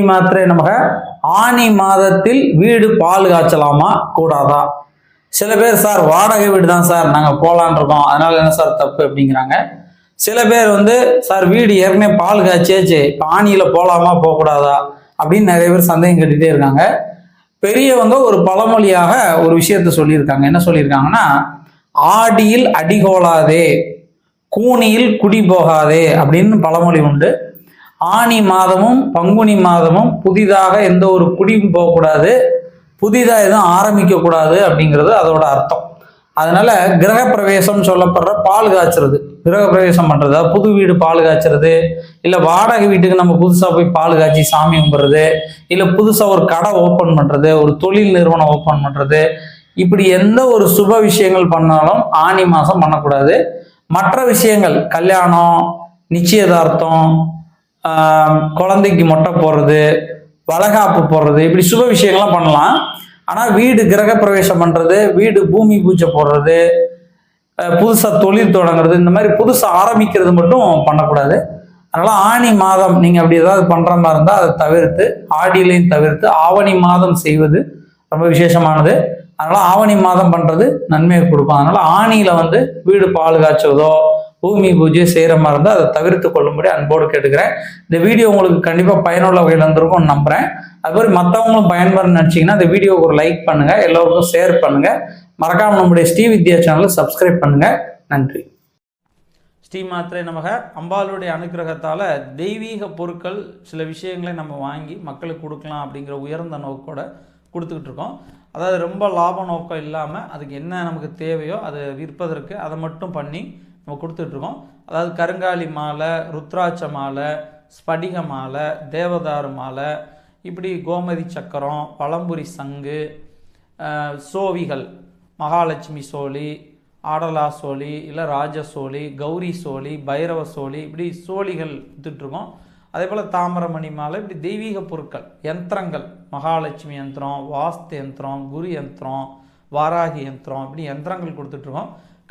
மாத்திரை நமக. ஆனி மாதத்தில் வீடு பால் காய்ச்சலாமா? கூடாதா? சில பேர் சார் வாடகை வீடு தான் சார். நாங்கள் போகலான் இருக்கோம். அதனால என்ன சார் தப்பு? அப்படிங்கிறாங்க. சில பேர் வந்து சார் வீடு ஏற்கனவே பால் காய்ச்சியாச்சு. இப்போ ஆணியில் போகலாமா போகக்கூடாதா? அப்படின்னு நிறைய பேர் சந்தேகம் கேட்டுகிட்டே இருக்காங்க. பெரியவங்க ஒரு பழமொழியாக ஒரு விஷயத்த சொல்லியிருக்காங்க. என்ன சொல்லியிருக்காங்கன்னா ஆடியில் அடிகோலாதே கூனியில் குடி போகாதே. அப்படின்னு பழமொழி உண்டு. ஆனி மாதமும் பங்குனி மாதமும் புதிதாக எந்த ஒரு குடியும் போகக்கூடாது. புதிதாக எதுவும் ஆரம்பிக்கக்கூடாது அப்படிங்கிறது அதோட அர்த்தம். அதனால கிரகப்பிரவேசம் சொல்லப்படுற பால் காய்ச்சறது. கிரகப்பிரவேசம் பண்ணுறது அதாவது புது வீடு பால் காய்ச்சறது. இல்லை வாடகை வீட்டுக்கு நம்ம புதுசாக போய் பால் காய்ச்சி சாமி கும்பிட்றது. இல்லை புதுசாக ஒரு கடை ஓப்பன் பண்ணுறது ஒரு தொழில் நிறுவனம் ஓப்பன் பண்ணுறது இப்படி எந்த ஒரு சுப விஷயங்கள் பண்ணாலும் ஆனி மாதம் பண்ணக்கூடாது. மற்ற விஷயங்கள் கல்யாணம் நிச்சயதார்த்தம் குழந்தைக்கு மொட்டை போடுறது வளகாப்பு போடுறது இப்படி சுப விஷயங்கள்லாம் பண்ணலாம். ஆனால் வீடு கிரகப்பிரவேசம் பண்ணுறது வீடு பூமி பூஜை போடுறது புதுசாக தொழில் தொடங்குறது இந்த மாதிரி புதுசாக ஆரம்பிக்கிறது மட்டும் பண்ணக்கூடாது. அதனால் ஆணி மாதம் நீங்கள் அப்படி ஏதாவது பண்ணுற மாதிரி இருந்தால் அதை தவிர்த்து ஆடியிலையும் தவிர்த்து ஆவணி மாதம் செய்வது ரொம்ப விசேஷமானது. அதனால் ஆவணி மாதம் பண்ணுறது நன்மையை கொடுக்கும். அதனால் ஆணியில் வந்து வீடு பால் காய்ச்சுவதோ பூமி பூஜை செய்கிற மாதிரி இருந்தால் அதை தவிர்த்து கொள்ளும்படி அன்போடு கேட்டுக்கிறேன். இந்த வீடியோ உங்களுக்கு கண்டிப்பாக பயனுள்ள வகையில் இருந்திருக்கும்னு நம்புகிறேன் அது மாதிரி மற்றவங்களும் பயன்பெற நினச்சிங்கன்னா இந்த வீடியோவுக்கு ஒரு லைக் பண்ணுங்கள் எல்லோருக்கும் ஷேர் பண்ணுங்கள் மறக்காமல் நம்முடைய ஸ்ரீ வித்யா சேனலை சப்ஸ்கிரைப் பண்ணுங்கள் நன்றி. ஸ்ரீ மாத்திரை நமக. அம்பாளுடைய அனுக்கிரகத்தால் தெய்வீக பொருட்கள் சில விஷயங்களை நம்ம வாங்கி மக்களுக்கு கொடுக்கலாம் அப்படிங்கிற உயர்ந்த நோக்கோட கொடுத்துக்கிட்டு இருக்கோம். அதாவது ரொம்ப லாப நோக்கம் இல்லாமல் அதுக்கு என்ன நமக்கு தேவையோ அதை விற்பதற்கு அதை மட்டும் பண்ணி நம்ம கொடுத்துட்ருக்கோம். அதாவது கருங்காலி மாலை ருத்ராட்ச மாலை ஸ்படிக மாலை தேவதாரு மாலை இப்படி கோமதி சக்கரம் பழம்புரி சங்கு சோவிகள் மகாலட்சுமி சோழி ஆடலா சோழி இல்லை ராஜ சோழி கௌரி சோழி பைரவ சோழி இப்படி சோழிகள் வித்துட்ருக்கோம். அதே போல் தாமிரமணி மாலை இப்படி தெய்வீக பொருட்கள் யந்திரங்கள் மகாலட்சுமி யந்திரம் வாஸ்து யந்திரம் குரு யந்திரம் வாராகி யந்திரம் இப்படி யந்திரங்கள் கொடுத்துட்ருக்கோம்.